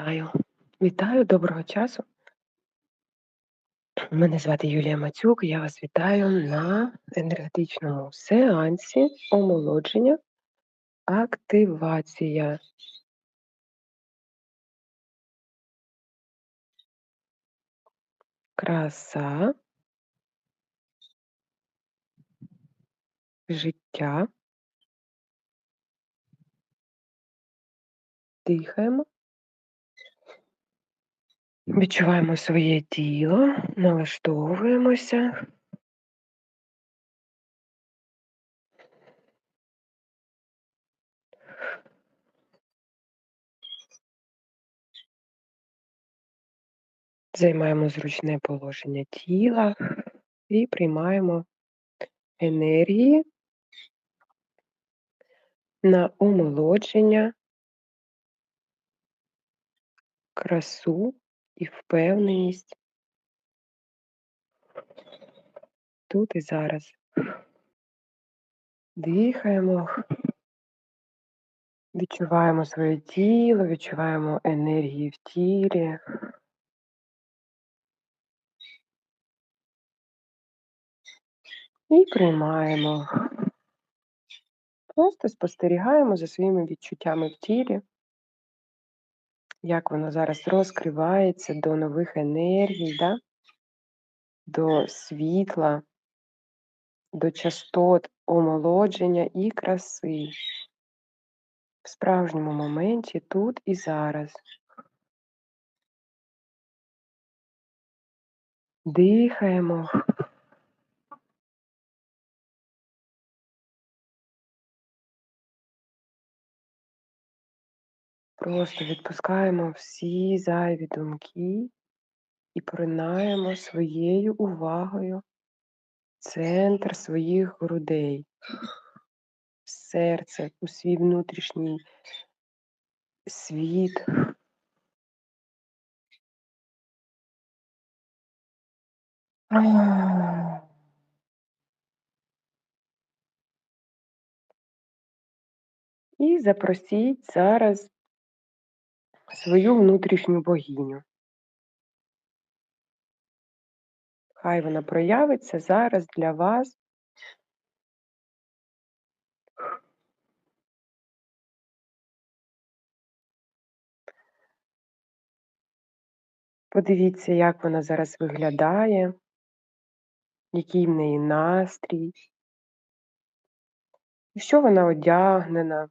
Вітаю. Вітаю, доброго часу. Мене звати Юлія Мацюк, я вас вітаю на енергетичному сеансі омолодження, активація. Краса. Життя. Дихаємо. Відчуваємо своє тіло, налаштовуємося. Займаємо зручне положення тіла і приймаємо енергії на омолодження, красу і впевненість тут і зараз. Дихаємо, відчуваємо своє тіло, відчуваємо енергії в тілі. І приймаємо. Просто спостерігаємо за своїми відчуттями в тілі, як воно зараз розкривається до нових енергій, да? до світла, до частот омолодження і краси в справжньому моменті тут і зараз. Дихаємо. Просто відпускаємо всі зайві думки і поринаємо своєю увагою центр своїх грудей, в серце, у свій внутрішній світ. І запросіть зараз свою внутрішню богиню. Хай вона проявиться зараз для вас. Подивіться, як вона зараз виглядає, який в неї настрій, і що вона одягнена.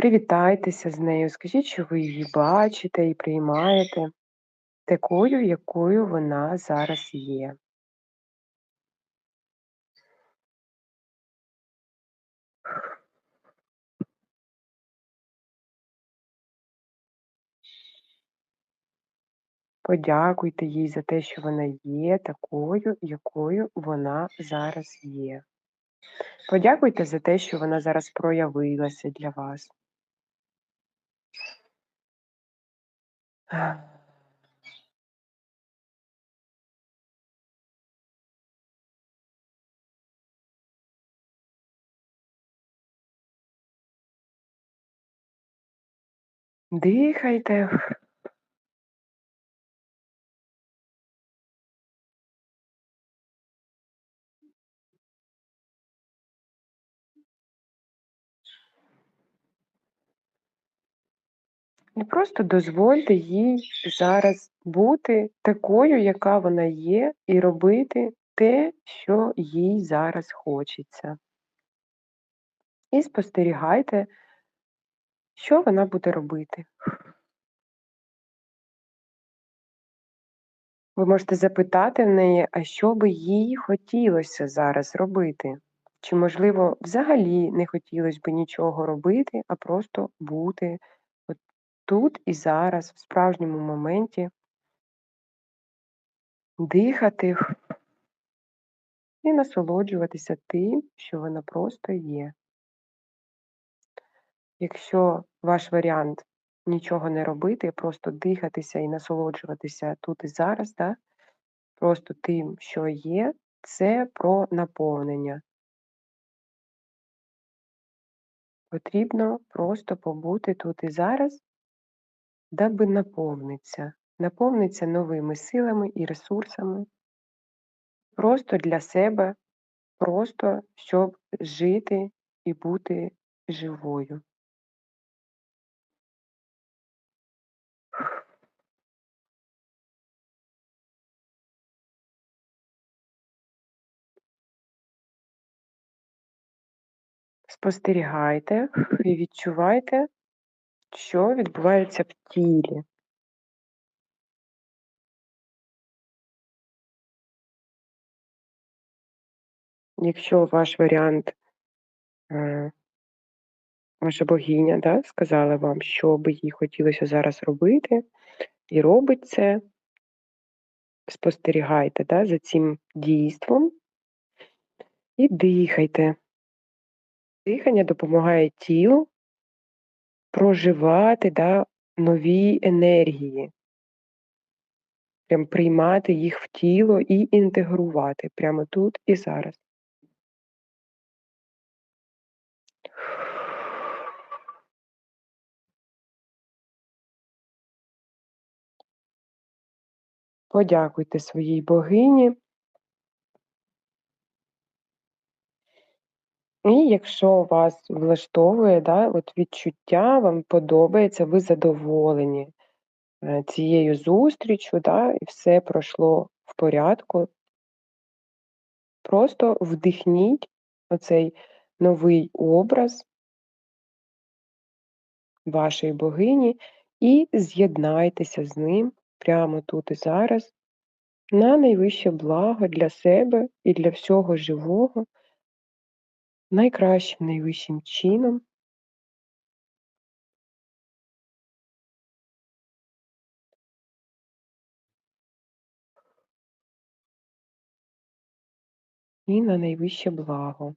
Привітайтеся з нею, скажіть, що ви її бачите і приймаєте такою, якою вона зараз є. Подякуйте їй за те, що вона є такою, якою вона зараз є. Подякуйте за те, що вона зараз проявилася для вас. Дихайте. І просто дозвольте їй зараз бути такою, яка вона є, і робити те, що їй зараз хочеться. І спостерігайте, що вона буде робити. Ви можете запитати в неї, а що би їй хотілося зараз робити? Чи, можливо, взагалі не хотілося б нічого робити, а просто бути тут і зараз, в справжньому моменті, дихати і насолоджуватися тим, що вона просто є. Якщо ваш варіант нічого не робити, просто дихатися і насолоджуватися тут і зараз, да? просто тим, що є, це про наповнення. Потрібно просто побути тут і зараз, даби наповнитися, наповнитися новими силами і ресурсами. Просто для себе, просто щоб жити і бути живою. Спостерігайте і відчувайте, що відбувається в тілі. Якщо ваш варіант, е, ваша богиня, да, сказала вам, що би їй хотілося зараз робити, і робить це, спостерігайте, да, за цим дійством і дихайте. Дихання допомагає тілу проживати, да, нові енергії. Прям приймати їх в тіло і інтегрувати прямо тут і зараз. Подякуйте своїй богині. І якщо вас влаштовує, да, от відчуття, вам подобається, ви задоволені е, цією зустрічю, да, і все пройшло в порядку, просто вдихніть оцей новий образ вашої богині і з'єднайтеся з ним прямо тут і зараз на найвище благо для себе і для всього живого найкращим найвищим чином. І на найвище благо.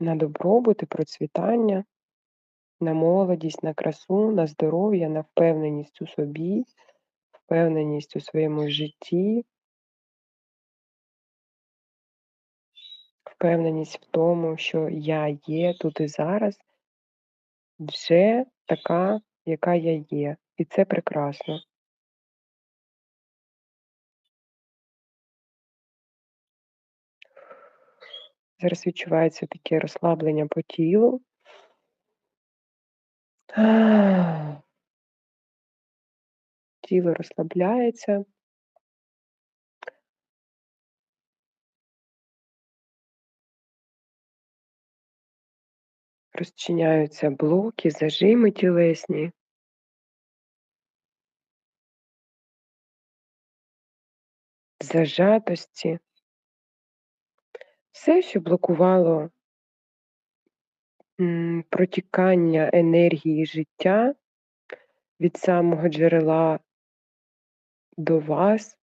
На добробут і процвітання, на молодість, на красу, на здоров'я, на впевненість у собі, впевненість у своєму житті, впевненість в тому, що я є тут і зараз вже така, яка я є. І це прекрасно. Зараз відчувається таке розслаблення по тілу. Тіло розслабляється. Розчиняються блоки, зажими тілесні. Зажатості. Все, що блокувало протікання енергії життя від самого джерела до вас,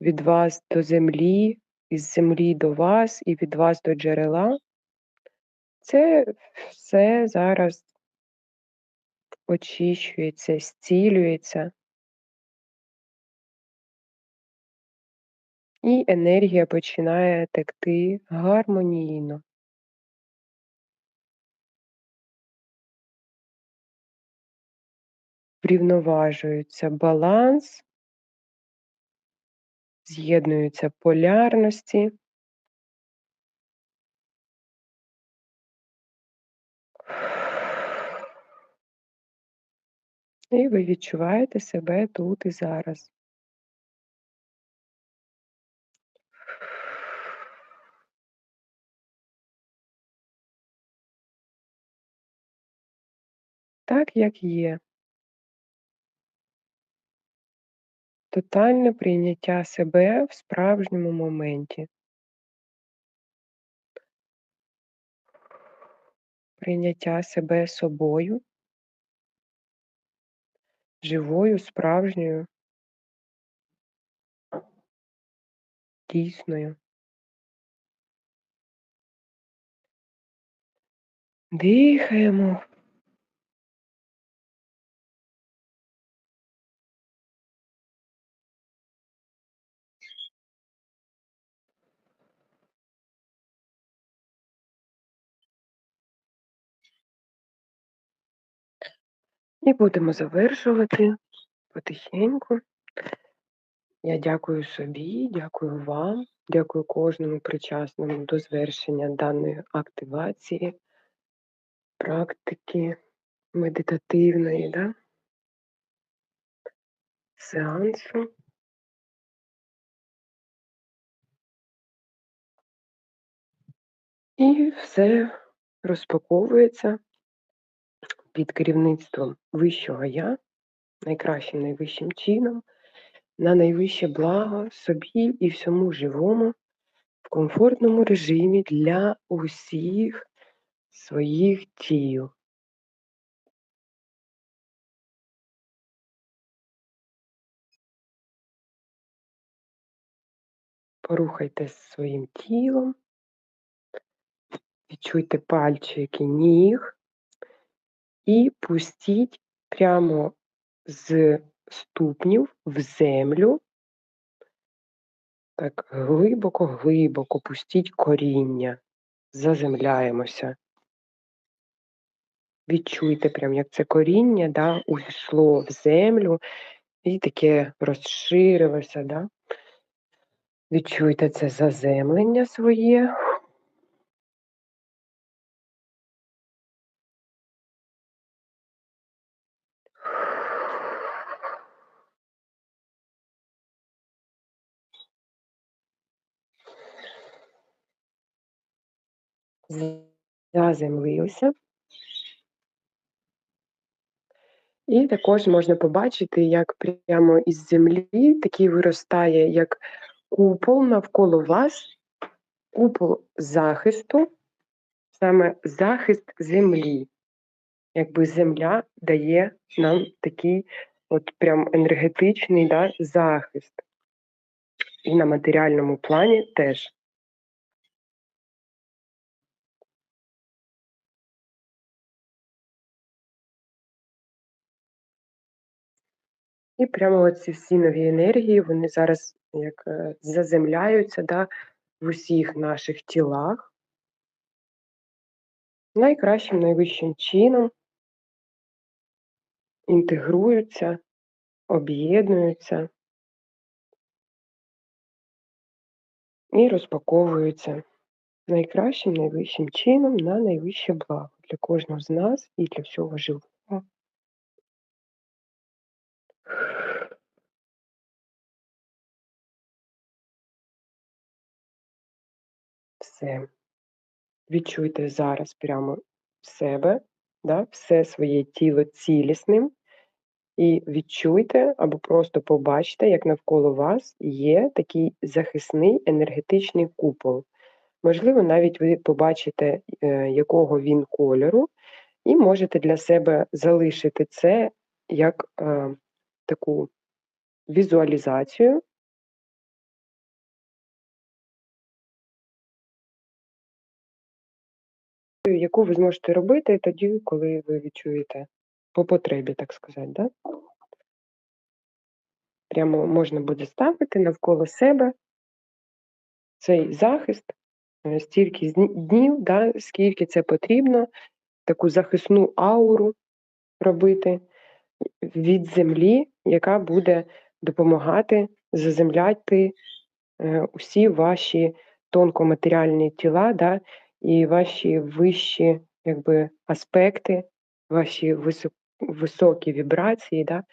від вас до землі, із землі до вас і від вас до джерела. Це все зараз очищується, зцілюється. І енергія починає текти гармонійно. Врівноважується баланс, з'єднуються полярності. І ви відчуваєте себе тут і зараз. Так, як є. Тотальне прийняття себе в справжньому моменті. Прийняття себе собою, живою, справжньою, дійсною. Дихаємо. І будемо завершувати потихеньку. Я дякую собі, дякую вам, дякую кожному причасному до звершення даної активації, практики медитативної, да? сеансу. І все розпаковується під керівництвом вищого я, найкращим найвищим чином, на найвище благо собі і всьому живому в комфортному режимі для усіх своїх тіл. Порухайтесь своїм тілом, відчуйте пальчики ніг і пустіть прямо з ступнів в землю. Так, глибоко-глибоко пустіть коріння, заземляємося. Відчуйте, прям, як це коріння да, увійшло в землю і таке розширилося. Да? Відчуйте це заземлення своє. Заземлилися. І також можна побачити, як прямо із землі такий виростає як купол навколо вас, купол захисту, саме захист землі. Якби земля дає нам такий от прям енергетичний да, захист. І на матеріальному плані теж. І прямо ці всі нові енергії, вони зараз як е, заземляються да, в усіх наших тілах найкращим, найвищим чином інтегруються, об'єднуються і розпаковуються найкращим, найвищим чином на найвище благо для кожного з нас і для всього живого. Все. Відчуйте зараз прямо себе, да, все своє тіло цілісним, і відчуйте або просто побачте, як навколо вас є такий захисний енергетичний купол. Можливо, навіть ви побачите, е, якого він кольору, і можете для себе залишити це як е, таку візуалізацію. Яку ви зможете робити тоді, коли ви відчуєте по потребі, так сказати, да? Прямо можна буде ставити навколо себе цей захист е, стільки днів, да, скільки це потрібно, таку захисну ауру робити від землі, яка буде допомагати заземляти е, усі ваші тонкоматеріальні тіла, да, і ваші вищі якби, аспекти, ваші висок, високі вібрації, да,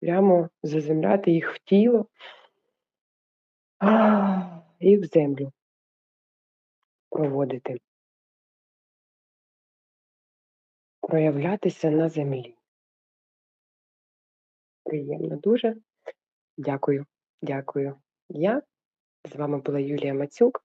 прямо заземляти їх в тіло і в землю проводити. Проявлятися на землі. Приємно дуже. Дякую, дякую. Я з вами була Юлія Мацюк